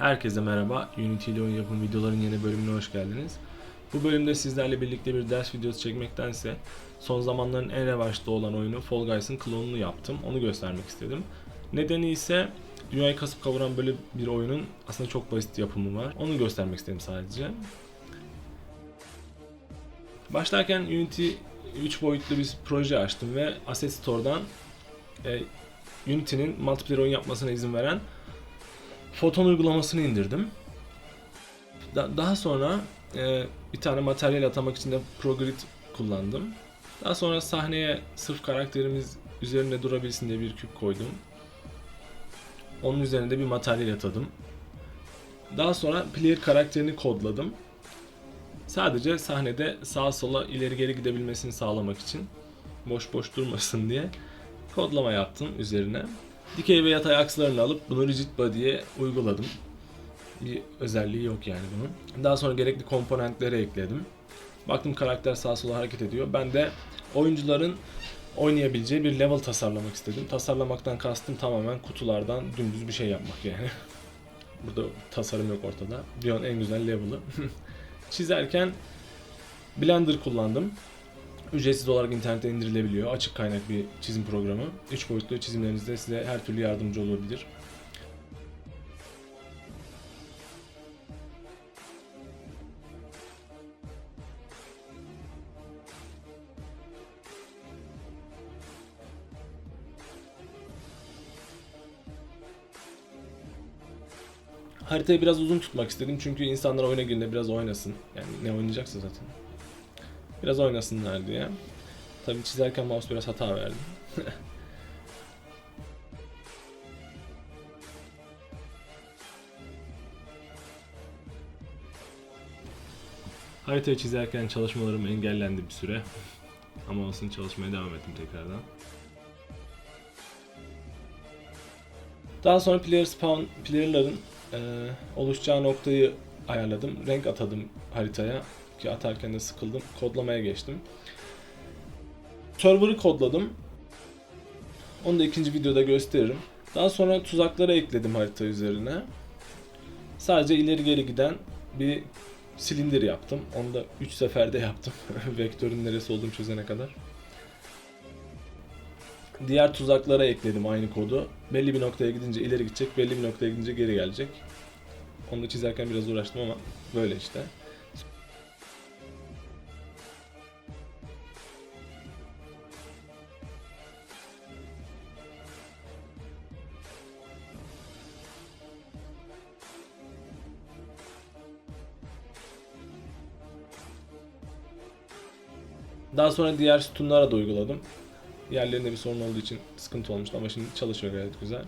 Herkese merhaba. Unity ile oyun yapım videoların yeni bölümüne hoş geldiniz. Bu bölümde sizlerle birlikte bir ders videosu çekmektense son zamanların en revaçta olan oyunu Fall Guys'ın klonunu yaptım. Onu göstermek istedim. Nedeni ise dünyayı kasıp kavuran böyle bir oyunun aslında çok basit yapımı var. Onu göstermek istedim sadece. Başlarken Unity 3 boyutlu bir proje açtım ve Asset Store'dan e, Unity'nin multiplayer oyun yapmasına izin veren Photon uygulamasını indirdim. Da- daha sonra e, bir tane materyal atamak için de ProGrid kullandım. Daha sonra sahneye sırf karakterimiz üzerinde durabilsin diye bir küp koydum. Onun üzerine de bir materyal atadım. Daha sonra player karakterini kodladım. Sadece sahnede sağa sola ileri geri gidebilmesini sağlamak için boş boş durmasın diye kodlama yaptım üzerine. Dikey ve yatay akslarını alıp bunu rigid body'ye uyguladım. Bir özelliği yok yani bunun. Daha sonra gerekli komponentleri ekledim. Baktım karakter sağa sola hareket ediyor. Ben de oyuncuların oynayabileceği bir level tasarlamak istedim. Tasarlamaktan kastım tamamen kutulardan dümdüz bir şey yapmak yani. Burada tasarım yok ortada. Dünyanın en güzel level'ı. Çizerken Blender kullandım. Ücretsiz olarak internete indirilebiliyor. Açık kaynak bir çizim programı. 3 boyutlu çizimlerinizde size her türlü yardımcı olabilir. Haritayı biraz uzun tutmak istedim çünkü insanlar oyuna girdiğinde biraz oynasın. Yani ne oynayacaksa zaten. Biraz oynasınlar diye. Tabii çizerken mouse biraz hata verdi. Haritayı çizerken çalışmalarım engellendi bir süre. Ama olsun çalışmaya devam ettim tekrardan. Daha sonra player spawn player'ların e, oluşacağı noktayı ayarladım. Renk atadım haritaya ki atarken de sıkıldım. Kodlamaya geçtim. Server'ı kodladım. Onu da ikinci videoda gösteririm. Daha sonra tuzakları ekledim harita üzerine. Sadece ileri geri giden bir silindir yaptım. Onu da 3 seferde yaptım. Vektörün neresi olduğunu çözene kadar. Diğer tuzaklara ekledim aynı kodu. Belli bir noktaya gidince ileri gidecek, belli bir noktaya gidince geri gelecek. Onu da çizerken biraz uğraştım ama böyle işte. Daha sonra diğer sütunlara da uyguladım. Yerlerinde bir sorun olduğu için sıkıntı olmuştu ama şimdi çalışıyor gayet güzel.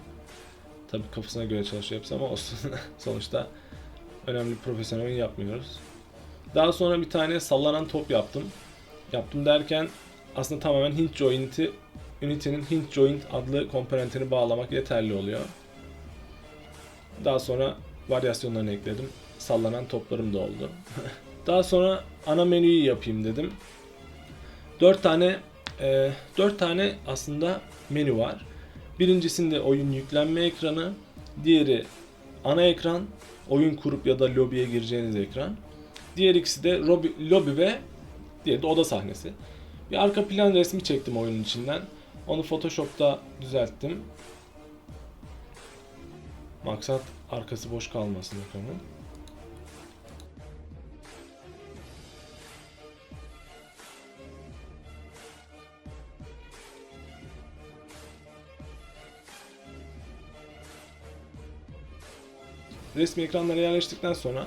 Tabii kafasına göre çalışıyor hepsi ama olsun. Sonuçta önemli profesyonel oyun yapmıyoruz. Daha sonra bir tane sallanan top yaptım. Yaptım derken aslında tamamen hinge joint'i Unity'nin hinge joint adlı komponentini bağlamak yeterli oluyor. Daha sonra varyasyonlarını ekledim. Sallanan toplarım da oldu. Daha sonra ana menüyü yapayım dedim. 4 tane e, 4 tane aslında menü var. Birincisinde oyun yüklenme ekranı, diğeri ana ekran, oyun kurup ya da lobiye gireceğiniz ekran. Diğer ikisi de lobi, lobi ve diğeri de oda sahnesi. Bir arka plan resmi çektim oyunun içinden. Onu Photoshop'ta düzelttim. Maksat arkası boş kalmasın ekranın. Resmi ekranlara yerleştikten sonra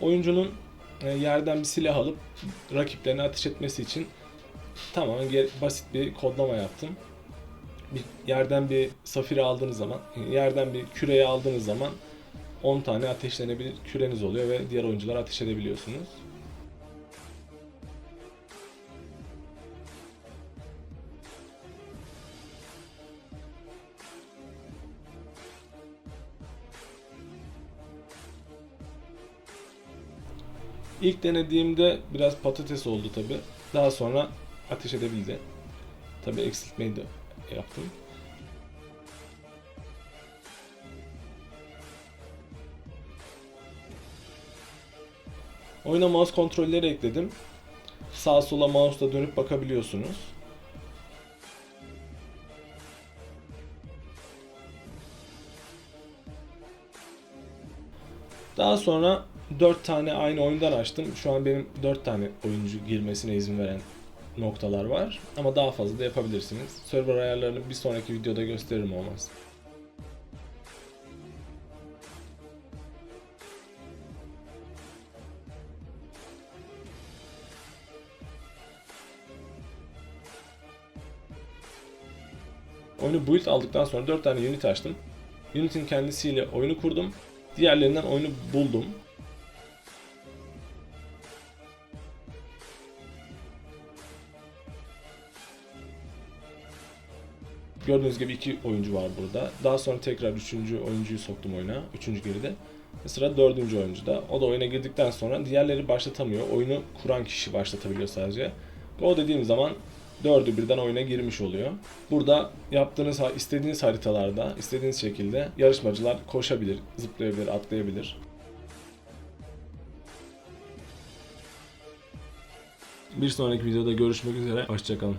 oyuncunun e, yerden bir silah alıp rakiplerine ateş etmesi için tamamen basit bir kodlama yaptım. Bir yerden bir safiri aldığınız zaman, yerden bir küreyi aldığınız zaman 10 tane ateşlenebilir küreniz oluyor ve diğer oyuncular ateş edebiliyorsunuz. İlk denediğimde biraz patates oldu tabi. Daha sonra ateş edebildi. Tabi eksiltmeyi de yaptım. Oyuna mouse kontrolleri ekledim. Sağa sola mouse'la dönüp bakabiliyorsunuz. Daha sonra 4 tane aynı oyundan açtım. Şu an benim 4 tane oyuncu girmesine izin veren noktalar var. Ama daha fazla da yapabilirsiniz. Server ayarlarını bir sonraki videoda gösteririm olmaz. Oyunu build aldıktan sonra 4 tane unit açtım. Unit'in kendisiyle oyunu kurdum. Diğerlerinden oyunu buldum. Gördüğünüz gibi iki oyuncu var burada. Daha sonra tekrar üçüncü oyuncuyu soktum oyuna. Üçüncü geride. Ve Sıra dördüncü oyuncuda. O da oyuna girdikten sonra diğerleri başlatamıyor. Oyunu kuran kişi başlatabiliyor sadece. O dediğim zaman dördü birden oyuna girmiş oluyor. Burada yaptığınız, istediğiniz haritalarda, istediğiniz şekilde yarışmacılar koşabilir, zıplayabilir, atlayabilir. Bir sonraki videoda görüşmek üzere. Hoşçakalın.